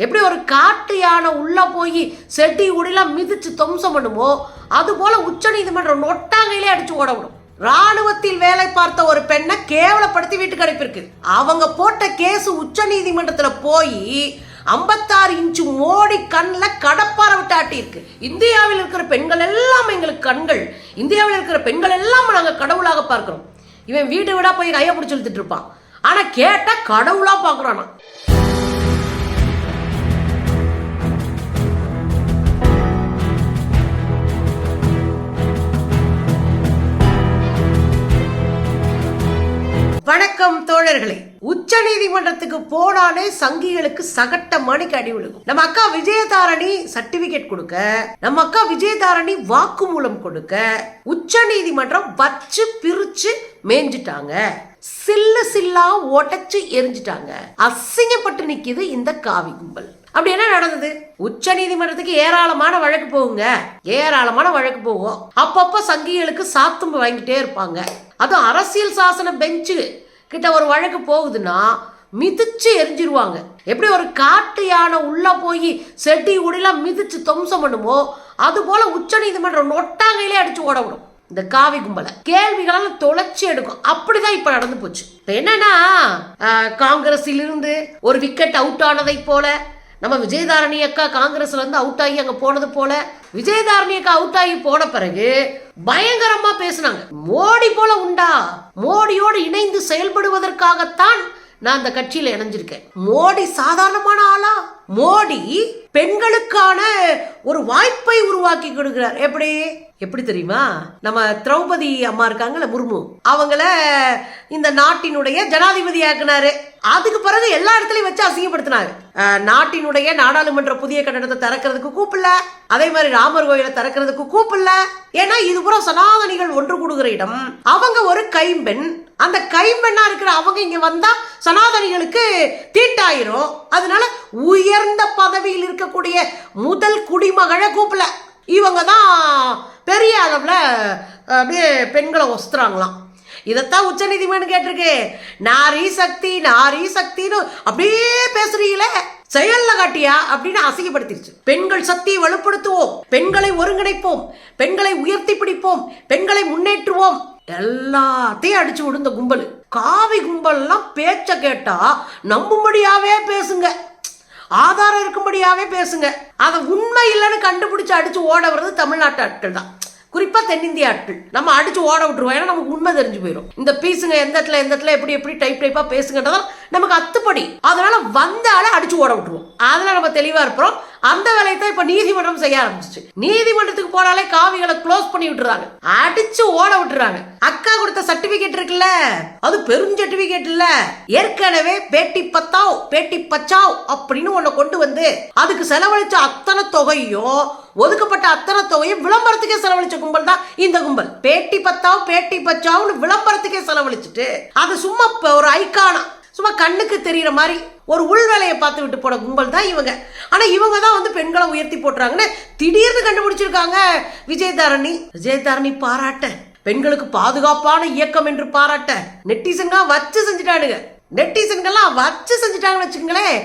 எப்படி ஒரு காட்டு யானை உள்ளே போய் செடி உடிலாம் மிதிச்சு துவம்சம் பண்ணுமோ அதுபோல் உச்ச நீதிமன்றம் நொட்டாங்கையிலே அடிச்சு ஓட விடும் ராணுவத்தில் வேலை பார்த்த ஒரு பெண்ணை கேவலப்படுத்தி வீட்டுக்கு அனுப்பியிருக்கு. அவங்க போட்ட கேஸ் உச்ச நீதிமன்றத்தில் போய் ஐம்பத்தாறு இன்ச்சு மோடி கண்ணில் கடப்பார விட்டு ஆட்டியிருக்கு. இந்தியாவில் இருக்கிற பெண்கள் எல்லாம் எங்களுக்கு கண்கள். இந்தியாவில் இருக்கிற பெண்கள் எல்லாம் நாங்கள் கடவுளாக பார்க்குறோம். இவன் வீடு வீடாக போய் கையை பிடிச்சி இழுத்துட்டு இருப்பான். ஆனா கேட்டா கடவுளா பாக்குறானா வணக்கம் தோழர்களே. உச்ச நீதிமன்றத்துக்கு போனாலே சங்கிகளுக்கு சகட்ட மணிக்கு அடி விழுகும். நம்ம அக்கா விஜயதாரணி சர்டிபிகேட் கொடுக்க நம்ம அக்கா விஜயதாரணி வாக்குமூலம் கொடுக்க உச்ச நீதிமன்றம் வச்சு பிரிச்சு மேஞ்சிட்டாங்க சில்லு சில்லா உடைச்சு எரிஞ்சிட்டாங்க. அசிங்கப்பட்டு நிக்கிது இந்த காவி கும்பல். அப்படி என்ன நடந்தது? உச்ச நீதிமன்றத்துக்கு ஏராளமான வழக்கு போகுங்க. ஏராளமான வழக்கு போகும். அப்பப்போ சங்கிகளுக்கு சாத்தும்பு வாங்கிட்டே இருப்பாங்க. அதுவும் அரசியல் சாசன பெஞ்சு. கிட்ட ஒரு வழக்கு போகுதுன்னா மிதிச்சு எரிஞ்சிருவாங்க. எப்படி ஒரு காட்டு யானை உள்ள போய் செட்டி உடிலாம் மிதிச்சு துவம்சம் பண்ணுமோ அது போல உச்ச நீதிமன்றம் நொட்டாங்கையிலே அடிச்சு ஓட விடும். இந்த காவி கும்பலை. கேள்விகளால் தொலைச்சி எடுக்கும். அப்படிதான் இப்ப நடந்து போச்சு. என்னன்னா காங்கிரஸிலிருந்து காங்கிரஸில் இருந்து ஒரு விக்கெட் அவுட் ஆனதை போல நம்ம விஜயதாரணி அக்கா காங்கிரஸ்ல இருந்து அவுட் ஆகி அங்க போனது போல விஜயதாரணி அக்கா அவுட் ஆகி போன பிறகு பயங்கரமா பேசுனாங்க. மோடி போல உண்டா? மோடியோடு இணைந்து செயல்படுவதற்காகத்தான் நான் அந்த கட்சியில இணைஞ்சிருக்கேன். மோடி சாதாரணமான ஆளா? மோடி பெண்களுக்கான ஒரு வாய்ப்பை உருவாக்கி கொடுக்கிறார். எப்படி? எப்படி தெரியுமா? நம்ம திரௌபதி அம்மா இருக்காங்கல்ல முர்மு. அவங்கள இந்த நாட்டினுடைய ஜனாதிபதி ஆக்குனாரு. அதுக்கு பிறகு எல்லா இடத்துலையும் வச்சு அசிங்கப்படுத்தினாரு நாட்டினுடைய நாடாளுமன்ற புதிய கட்டடத்தை திறக்கிறதுக்கு கூப்பிடல. அதே மாதிரி ராமர் கோயிலை திறக்கிறதுக்கு கூப்பிடல. ஏன்னா இது பூரா சனாதனிகள் ஒன்று கூடுகிற இடம். அவங்க ஒரு கைம்பெண். அந்த கைம்பெண்ணா இருக்கிற அவங்க இங்க வந்தா சனாதனிகளுக்கு தீட்டாயிரும். அதனால உயர்ந்த பதவியில் இருக்கக்கூடிய முதல் குடிமகளை கூப்பிடல. இவங்க தான் பெரிய அளவில் அப்படியே பெண்களை ஒசுத்துறாங்களாம் இதைத்தான் உச்ச நீதிமன்றம் கேட்டிருக்கு. நாரி சக்தி நாரி சக்தின்னு அப்படியே பேசுறீங்களே. செயல்ல காட்டியா அப்படின்னு அசிங்கப்படுத்திருச்சு. பெண்கள் சக்தியை வலுப்படுத்துவோம். பெண்களை ஒருங்கிணைப்போம். பெண்களை உயர்த்தி பிடிப்போம். பெண்களை முன்னேற்றுவோம். எல்லாத்தையும் அடிச்சு விடுந்த கும்பல். காவி கும்பல்லாம் பேச்ச கேட்டா நம்பும்படியாவே பேசுங்க. ஆதாரம் இருக்கும்படியாவே பேசுங்க. அதை உண்மை இல்லைன்னு கண்டுபிடிச்சு அடிச்சு ஓட வர்றது தமிழ்நாட்டு ஆட்கள் தான். குறிப்பாக தென்னிந்திய ஆட்கள். நம்ம அடிச்சு ஓட விட்டுருவோம். ஏன்னா நமக்கு உண்மை தெரிஞ்சு போயிடும் இந்த பீஸுங்க எந்த இடத்துல எந்த இடத்துல எப்படி எப்படி டைப் டைப்பாக பேசுங்கன்றதும் நமக்கு அத்துப்படி. அதனால வந்தால அடிச்சு ஓட விட்டுருவோம். அதுல நம்ம தெளிவாக இருப்போம். அந்த வேலையை தான் இப்போ நீதிமன்றம் செய்ய ஆரம்பிச்சிச்சு. நீதிமன்றத்துக்கு போனாலே காவிகளை க்ளோஸ் பண்ணி விட்டுறாங்க. அடிச்சு ஓட விட்டுறாங்க. அக்கா கொடுத்த சர்டிபிகேட் இருக்குல்ல? அது பெரும் சர்டிபிகேட் இல்ல. ஏற்கனவே பேட்டி பத்தாவ் பேட்டி பச்சாவ் அப்படின்னு ஒண்ணு கொண்டு வந்து அதுக்கு செலவழிச்ச அத்தனை தொகையும் ஒதுக்கப்பட்ட அத்தனை தொகையும் விளம்பரத்துக்கே செலவழிச்ச கும்பல் தான் இந்த கும்பல். பேட்டி பத்தாவும் பேட்டி பச்சாவ்னு விளம்பரத்துக்கே செலவழிச்சிட்டு அது சும்மா ஒரு ஐக்கானா சும்மா கண்ணுக்கு தெரியற மாதிரி ஒரு உள் வேலையை பார்த்து விட்டு போன கும்பல் தான் இவங்க. ஆனா இவங்க தான் வந்து பெண்களை உயர்த்தி போட்டுறாங்கன்னு திடீர்னு கண்டுபிடிச்சிருக்காங்க விஜயதாரணி. விஜயதாரணி பாராட்ட பெண்களுக்கு பாதுகாப்பான இயக்கம் என்று பாராட்ட நெட்டிசன்கா வச்சு செஞ்சுட்டானுங்க. நெட்டிசன்கள்லாம் வச்சு செஞ்சுட்டாங்கன்னு வச்சுக்கங்களேன்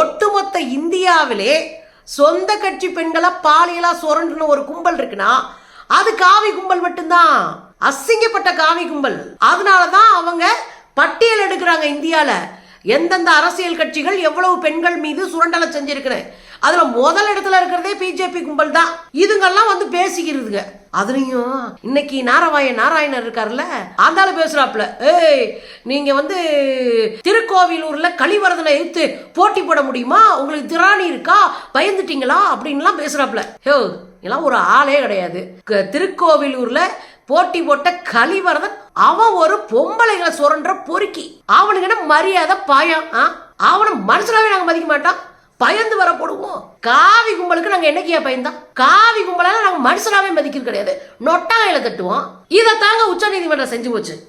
ஒட்டுமொத்த இந்தியாவிலே சொந்த கட்சி பெண்களை பாலியலா சுரண்டுன ஒரு கும்பல் இருக்குன்னா அது காவி கும்பல் மட்டும்தான். அசிங்கப்பட்ட காவி கும்பல். அதனால தான் அவங்க பட்டியல் எடுக்கிறாங்க இந்தியால. எந்தெந்த அரசியல் கட்சிகள் எவ்வளவு பெண்கள் மீது சுரண்டலை செஞ்சிருக்கிறேன் அதுல முதல் இடத்துல இருக்கிறதே பிஜேபி கும்பல் தான். இதுங்கெல்லாம் வந்து பேசிக்கிறதுங்க. அதுலயும் இன்னைக்கு நாராய நாராயணர் இருக்காருல்ல ஆந்தால பேசுறாப்ல ஏய் நீங்க வந்து திருக்கோவிலூர்ல கழிவரதனை எடுத்து போட்டி போட முடியுமா? உங்களுக்கு திராணி இருக்கா? பயந்துட்டீங்களா? அப்படின்லாம் பேசுறாப்ல ஹோ இதெல்லாம் ஒரு ஆளே கிடையாது. க- திருக்கோவிலூர்ல போட்டி போட்ட கழிவரதன் அவன் ஒரு பொம்பளைகளை சுரண்ட பொறுக்கி. அவனுக்கு என்ன மரியாதை பாயம் ஆ? அவனை மனுஷனாவே நாங்க மதிக்க மாட்டோம். பயந்து வரப்படுவோம். காவி கும்பலுக்கு நாங்க என்னைக்கியா பயந்தான் காவி கும்பலால நாங்க மனுஷனாவே மதிக்கிறது கிடையாது. நொட்டாங்கையில தட்டுவோம். இதை தாங்க உச்ச நீதிமன்றம் செஞ்சு போச்சு.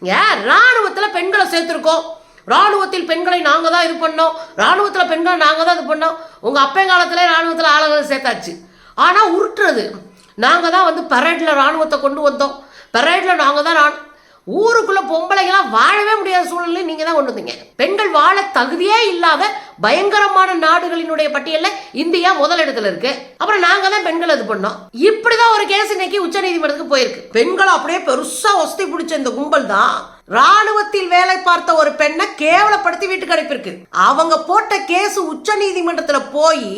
இங்க ராணுவத்துல பெண்களை சேர்த்துருக்கோம். ராணுவத்தில் பெண்களை நாங்க தான் இது பண்ணோம். ராணுவத்துல பெண்களை நாங்க தான் இது பண்ணோம். உங்க அப்பங்காலத்துல ராணுவத்துல ஆளுங்களை சேர்த்தாச்சு. ஆனா உருட்டுறது. நாங்க தான் வந்து பரேட்ல ராணுவத்தை கொண்டு வந்தோம். பரேட்ல நாங்க தான் ராணு ஊருக்குள்ள பொம்பளைங்களாம் வாழவே முடியாத சூழ்நிலை நீங்க தான் கொண்டு வந்தீங்க. பெண்கள் வாழ தகுதியே இல்லாத பயங்கரமான நாடுகளினுடைய பட்டியலில் இந்தியா முதல் இடத்துல இருக்கு. அப்புறம் நாங்க தான் பெண்கள் அது பண்ணோம். இப்படிதான் ஒரு கேஸ் இன்னைக்கு உச்ச நீதிமன்றத்துக்கு போயிருக்கு. பெண்கள் அப்படியே பெருசா ஒஸ்தி பிடிச்ச இந்த கும்பல் தான் ராணுவத்தில் வேலை பார்த்த ஒரு பெண்ணை கேவலப்படுத்தி வீட்டுக்கு அனுப்பியிருக்கு. அவங்க போட்ட கேஸ் உச்ச நீதிமன்றத்துல போய்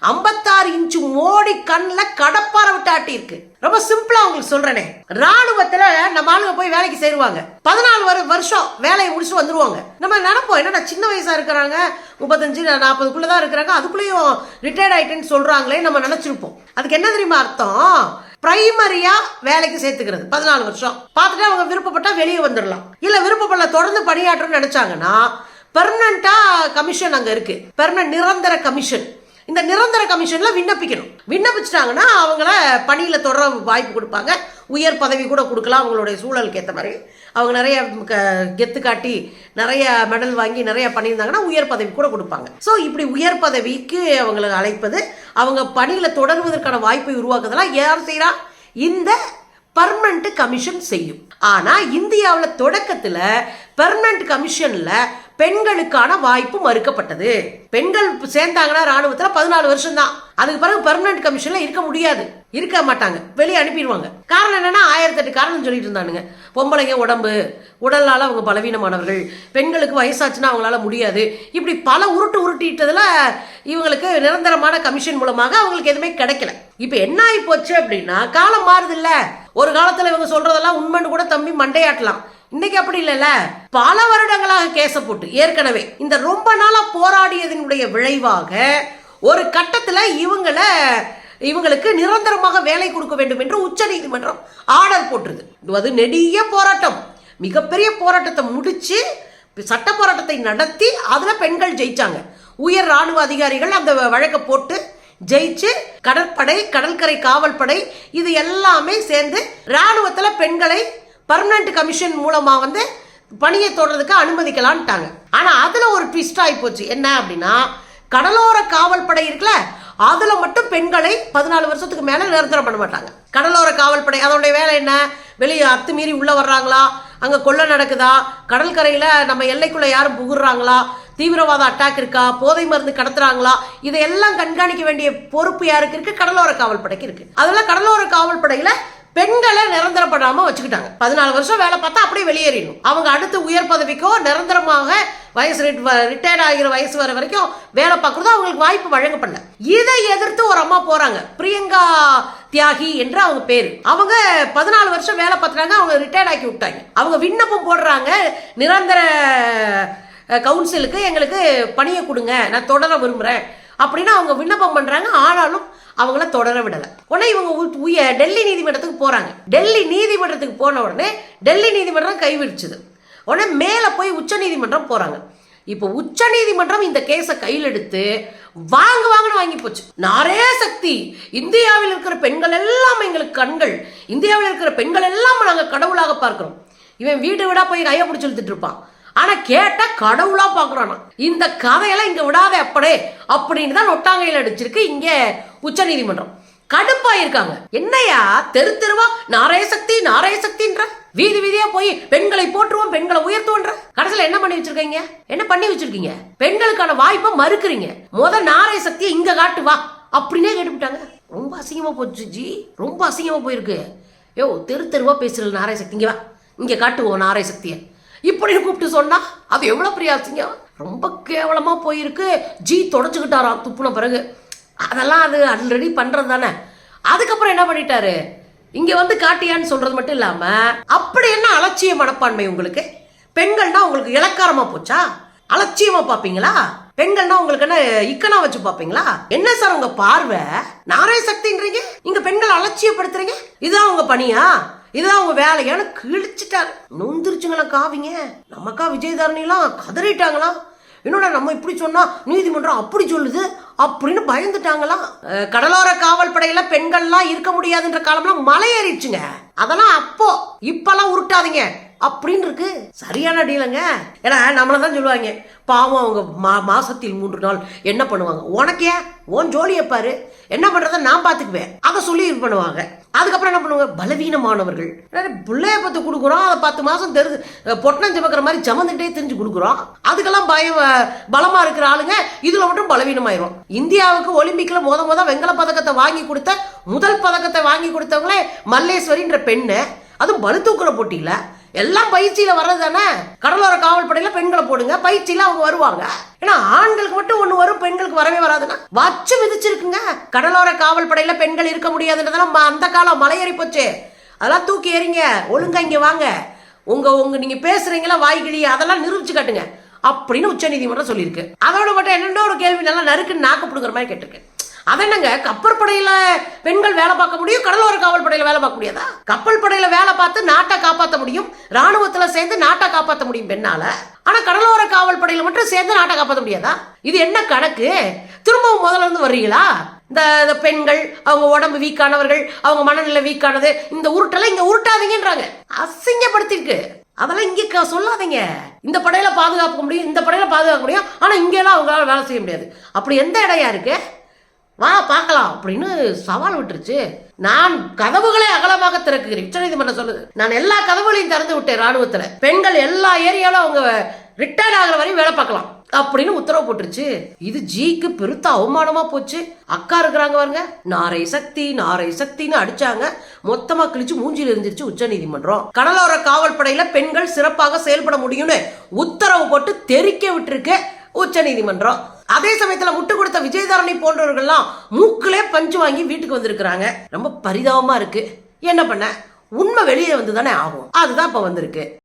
ஐம்பத்தாறு இன்ச்சு மோடி கண்ணில் கடப்பார விட்டாட்டி இருக்கு ரொம்ப சிம்பிளா உங்களுக்கு சொல்றேனே. ராணுவத்துல நம்ம ஆளுங்க போய் வேலைக்கு சேருவாங்க. பதினாலு வரு வருஷம் வேலையை முடிச்சுட்டு வந்துருவாங்க. நம்ம நினைப்போம் என்னடா சின்ன வயசா இருக்கிறாங்க? முப்பத்தஞ்சு நாற்பதுக்குள்ள தான் இருக்கிறாங்க. அதுக்குள்ளேயும் ரிட்டையர்ட் ஆயிட்டேன்னு சொல்றாங்களே நம்ம நினைச்சிருப்போம். அதுக்கு என்ன தெரியுமா அர்த்தம்? பிரைமரியா வேலைக்கு சேர்த்துக்கிறது. பதினாலு வருஷம். பார்த்துட்டு அவங்க விருப்பப்பட்டா வெளியே வந்துடலாம். இல்ல விருப்பப்படல தொடர்ந்து பணியாற்றணும்னு நினைச்சாங்கன்னா பெர்மனண்டா கமிஷன் அங்க இருக்கு. பெர்மனன்ட் நிரந்தர கமிஷன் இந்த நிரந்தர கமிஷன்ல விண்ணப்பிக்கணும். விண்ணப்பிச்சிட்டாங்கன்னா அவங்கள பணியில் தொடர வாய்ப்பு கொடுப்பாங்க. உயர் பதவி கூட கொடுக்கலாம் அவங்களுடைய சூழலுக்கு ஏற்ற மாதிரி. அவங்க நிறைய க- கெத்து காட்டி நிறைய மெடல் வாங்கி நிறைய பண்ணியிருந்தாங்கன்னா உயர் பதவி கூட கொடுப்பாங்க. ஸோ இப்படி உயர் பதவிக்கு அவங்களை அழைப்பது அவங்க பணியில் தொடர்வதற்கான வாய்ப்பை உருவாக்குறதெல்லாம் யார் செய்கிறா இந்த பர்மனண்ட் கமிஷன் செய்யும். ஆனால் இந்தியாவில் தொடக்கத்தில் பெர்மனண்ட் கமிஷனில் பெண்களுக்கான வாய்ப்பு மறுக்கப்பட்டது. பெண்கள் சேர்ந்தாங்கன்னா ராணுவத்துல பதினாலு வருஷம் தான் அதுக்கு பிறகு பெர்மனன்ட் கமிஷன்ல இருக்க முடியாது. இருக்க மாட்டாங்க. வெளியே அனுப்பிடுவாங்க. காரணம் என்னன்னா ஆயிரத்தி எட்டு காரணம் சொல்லிட்டு இருந்தானுங்க. பொம்பளைங்க உடம்பு உடல்னால அவங்க பலவீனமானவர்கள் பெண்களுக்கு வயசாச்சுன்னா அவங்களால முடியாது. இப்படி பல உருட்டு உருட்டிட்டதுல இவங்களுக்கு நிரந்தரமான கமிஷன் மூலமாக அவங்களுக்கு எதுவுமே கிடைக்கல. இப்போ என்ன ஆகி போச்சு அப்படின்னா காலம் மாறுது இல்ல ஒரு காலத்துல இவங்க சொல்றதெல்லாம் உண்மைன்னு கூட தம்பி மண்டையாட்டலாம். இன்னைக்கு அப்படி இல்லைல்ல. பல வருடங்களாக கேச போட்டு ஏற்கனவே இந்த ரொம்ப நாளா போராடியதனுடைய விளைவாக ஒரு கட்டத்தில் இவங்களை இவங்களுக்கு நிரந்தரமாக வேலை கொடுக்க வேண்டும் என்று உச்ச நீதிமன்றம் ஆர்டர் போட்டுருது. அது நெடிய போராட்டம். மிகப்பெரிய போராட்டத்தை முடிச்சு சட்ட போராட்டத்தை நடத்தி அதில் பெண்கள் ஜெயிச்சாங்க. உயர் ராணுவ அதிகாரிகள் அந்த வழக்கை போட்டு ஜெயிச்சு கடற்படை கடற்கரை காவல்படை இது எல்லாமே சேர்ந்து ராணுவத்தில் பெண்களை பர்மனன்ட் கமிஷன் மூலமாக வந்து பணியை தொடர்றதுக்கு அனுமதிக்கலான்ட்டாங்க ஆனால் அதில் ஒரு ட்விஸ்ட் ஆகி போச்சு என்ன அப்படின்னா கடலோர காவல்படை இருக்குல்ல அதில் மட்டும் பெண்களை பதினாலு வருஷத்துக்கு மேலே நிரந்தரம் பண்ண மாட்டாங்க. கடலோர காவல்படை அதனுடைய வேலை என்ன? வெளியே அத்துமீறி உள்ளே வர்றாங்களா? அங்கே கொள்ளை நடக்குதா? கடற்கரையில் நம்ம எல்லைக்குள்ளே யாரும் புகுறாங்களா தீவிரவாத அட்டாக் இருக்கா? போதை மருந்து கடத்துறாங்களா? இதையெல்லாம் கண்காணிக்க வேண்டிய பொறுப்பு யாருக்கு இருக்குது கடலோர காவல்படைக்கு இருக்குது அதெல்லாம் கடலோர காவல்படையில் பெண்களை நிரந்தரப்படாமல் வச்சுக்கிட்டாங்க. பதினாலு வருஷம் வேலை பார்த்தா அப்படியே வெளியேறிடணும். அவங்க அடுத்து உயர் பதவிக்கோ நிரந்தரமாக வயசு ரிட்டையர்ட் ஆகிற வயசு வர வரைக்கும் வேலை பார்க்குறதோ அவங்களுக்கு வாய்ப்பு வழங்கப்படல. இதை எதிர்த்து ஒரு அம்மா போகிறாங்க பிரியங்கா தியாகி என்று அவங்க பேர். அவங்க பதினாலு வருஷம் வேலை பார்த்துட்டாங்க அவங்க ரிட்டையர்ட் ஆக்கி விட்டாங்க. அவங்க விண்ணப்பம் போடுறாங்க நிரந்தர கவுன்சிலுக்கு எங்களுக்கு பணியை கொடுங்க நான் தொடர விரும்புகிறேன் அப்படின்னு அவங்க விண்ணப்பம் பண்ணுறாங்க ஆனாலும் அவங்கள தொடர விடலை. உடனே இவங்க உய டெல்லி நீதிமன்றத்துக்கு போகிறாங்க டெல்லி நீதிமன்றத்துக்கு போன உடனே டெல்லி நீதிமன்றம் கைவிடுச்சுது உடனே மேலே போய் உச்ச நீதிமன்றம் இப்போ உச்ச நீதிமன்றம் இந்த கேஸை கையில் எடுத்து வாங்க வாங்கன்னு வாங்கி போச்சு. நாரே சக்தி இந்தியாவில் இருக்கிற பெண்கள் எல்லாம் எங்களுக்கு கண்கள். இந்தியாவில் இருக்கிற பெண்கள் எல்லாம் நாங்கள் கடவுளாக பார்க்கிறோம். இவன் வீடு விடா போய் கையை பிடிச்சி இழுத்துட்டு இருப்பான். ஆனா கேட்டா கடவுளா பாக்குறானா. இந்த கதையெல்லாம் இங்க விடாத அப்படே அப்படின்னு தான் நொட்டாங்கையில் அடிச்சிருக்கு இங்க உச்ச நீதிமன்றம் கடுப்பாயிருக்காங்க. என்னையா? தெரு தெருவா? நாராயசக்தி நாராயசக்தின்ற சக்தின்ற வீதி வீதியா போய் பெண்களை போற்றுவோம் பெண்களை உயர்த்துவோன்ற? கடைசியில் என்ன பண்ணி வச்சிருக்கீங்க? என்ன பண்ணி வச்சிருக்கீங்க? பெண்களுக்கான வாய்ப்பை மறுக்கிறீங்க. முத நாராய சக்தியை இங்க காட்டு வா அப்படின்னே கேட்டுவிட்டாங்க. ரொம்ப அசிங்கமா போச்சு ஜி. ரொம்ப அசிங்கமா போயிருக்கு. யோ தெரு தெருவா பேசுறது நாராய சக்தி இங்க வா. இங்க காட்டுவோம் நாராய சக்தியை இப்படி கூப்பிட்டு சொன்னா அது எவ்வளோ பெரிய அசிங்கம் ரொம்ப கேவலமாக போயிருக்கு. ஜி தொடச்சுக்கிட்டாராம் துப்புன பிறகு. அதெல்லாம் அது ஆல்ரெடி பண்ணுறது தானே. அதுக்கப்புறம் என்ன பண்ணிட்டாரு? இங்கே வந்து காட்டியான்னு சொல்கிறது மட்டும் இல்லாமல் அப்படி என்ன அலட்சிய மனப்பான்மை உங்களுக்கு? பெண்கள்னா உங்களுக்கு இலக்காரமாக போச்சா? அலட்சியமாக பார்ப்பீங்களா? பெண்கள்னா உங்களுக்கு என்ன இக்கனா வச்சு பாப்பீங்களா என்ன சார் உங்க பார்வை? நாரே சக்தின்றீங்க? இங்க பெண்கள் அலட்சியப்படுத்துறீங்க? இதுதான் உங்க பணியா? இதுதான் அவங்க வேலை. ஏன்னா கிழிச்சிட்டாரு. நொந்துருச்சுங்களா காவிங்க? நமக்கா விஜயதாரணிலாம் கதறிட்டாங்களாம் என்னோட நம்ம இப்படி சொன்னா நீதிமன்றம் அப்படி சொல்லுது? அப்படின்னு பயந்துட்டாங்களாம் கடலோர காவல் படையில பெண்கள்லாம் இருக்க முடியாதுன்ற காலம்லாம் மலை ஏறிடுச்சுங்க. அதெல்லாம் அப்போ. இப்பெல்லாம் உருட்டாதீங்க. அப்படின்னு இருக்கு சரியான டீலுங்க. ஏன்னா நம்மளை தான் சொல்லுவாங்க பாவம் அவங்க மா மாசத்தில் மூன்று நாள் என்ன பண்ணுவாங்க? உனக்கே உன் ஜோலியை பாரு. என்ன பண்ணுறதை நான் பார்த்துக்குவேன் அதை சொல்லி இது பண்ணுவாங்க. அதுக்கப்புறம் என்ன பண்ணுவாங்க? பலவீனமானவர்கள். பிள்ளைய பத்து கொடுக்குறோம் அதை பத்து மாசம் தெரிஞ்சு பொட்டணம் சுமக்கிற மாதிரி ஜமந்துட்டே தெரிஞ்சு கொடுக்குறோம். அதுக்கெல்லாம் பயம் பலமாக பலமா இருக்கிற ஆளுங்க இதுல மட்டும் பலவீனமாயிரும். இந்தியாவுக்கு ஒலிம்பிக்ல மொத மொதல் வெங்கல பதக்கத்தை வாங்கி கொடுத்த முதல் பதக்கத்தை வாங்கி கொடுத்தவங்களே மல்லேஸ்வரின்ற பெண்ணு. அதுவும் பளுதூக்குற போட்டியில். எல்லாம் பயிற்சியில் வர்றது தானே கடலோர காவல் படையில் பெண்களை போடுங்க பயிற்சியில் அவங்க வருவாங்க. ஏன்னா ஆண்களுக்கு மட்டும் ஒன்று வரும் பெண்களுக்கு வரவே வராதுன்னா? வச்சு விதிச்சிருக்குங்க கடலோர காவல் படையில் பெண்கள் இருக்க முடியாதுன்றதெல்லாம் அந்த காலம் மலையேறி போச்சு. அதெல்லாம் தூக்கி எறிங்க. ஒழுங்கா இங்கே வாங்க. உங்க உங்க நீங்க பேசுறீங்களா வாய்கிழி அதெல்லாம் நிரூபிச்சு காட்டுங்க. அப்படின்னு உச்சநீதிமன்றம் சொல்லியிருக்கு. அதோட மட்டும் என்னென்ன ஒரு கேள்வி நல்லா நறுக்குன்னு நாக்கு மாதிரி கேட்டிருக்கு அதென்னங்க கப்பல் படையில பெண்கள் வேலை பார்க்க முடியும் கடலோர காவல் படையில வேலை பார்க்க முடியாதா? கப்பல் படையில வேலை பார்த்து நாட்டை காப்பாற்ற முடியும் ராணுவத்துல சேர்ந்து நாட்டை காப்பாற்ற முடியும் பெண்ணால. ஆனா கடலோர காவல் படையில மட்டும் சேர்ந்து நாட்டை காப்பாற்ற முடியாதா? இது என்ன கணக்கு? திரும்பவும் முதல்ல இருந்து வர்றீங்களா? இந்த இந்த பெண்கள் அவங்க உடம்பு வீக்கானவர்கள் அவங்க மனநிலை வீக்கானது இந்த உருட்டெல்லாம் இங்க உருட்டாதீங்கன்றாங்க. அசிங்கப்படுத்திருக்கு அதெல்லாம் இங்க சொல்லாதீங்க. இந்த படையில பாதுகாக்க முடியும் இந்த படையில பாதுகாக்க முடியும் ஆனா இங்கெல்லாம் அவங்களால வேலை செய்ய முடியாது. அப்படி எந்த இடையா இருக்கு? வா பார்க்கலாம் அப்படின்னு சவால் விட்டுருச்சு. நான் கதவுகளை அகலமாக திறக்குகிறேன். உச்சநீதிமன்றம் சொல்லுது. நான் எல்லா கதவுகளையும் திறந்து விட்டேன் ராணுவத்தில் பெண்கள் எல்லா ஏரியாவிலும் அவங்க ரிட்டையர்ட் ஆகிற வரையும் வேலை பார்க்கலாம் அப்படின்னு உத்தரவு போட்டுருச்சு. இது ஜிக்கு பெருத்த அவமானமா போச்சு. அக்கா இருக்கிறாங்க பாருங்க. நாரை சக்தி நாரை சக்தின்னு அடிச்சாங்க. மொத்தமா கிழிச்சு மூஞ்சில் இருந்துருச்சு உச்ச நீதிமன்றம். கடலோர காவல் படையில பெண்கள் சிறப்பாக செயல்பட முடியும்னு உத்தரவு போட்டு தெரிக்க விட்டுருக்கு உச்ச நீதிமன்றம். அதே சமயத்துல முட்டு கொடுத்த விஜயதாரணி போன்றவர்கள்லாம் மூக்கிலே பஞ்சு வாங்கி வீட்டுக்கு வந்திருக்கிறாங்க. ரொம்ப பரிதாபமா இருக்கு. என்ன பண்ண? உண்மை வெளியே வந்து தானே ஆகும். அதுதான் இப்ப வந்திருக்கு.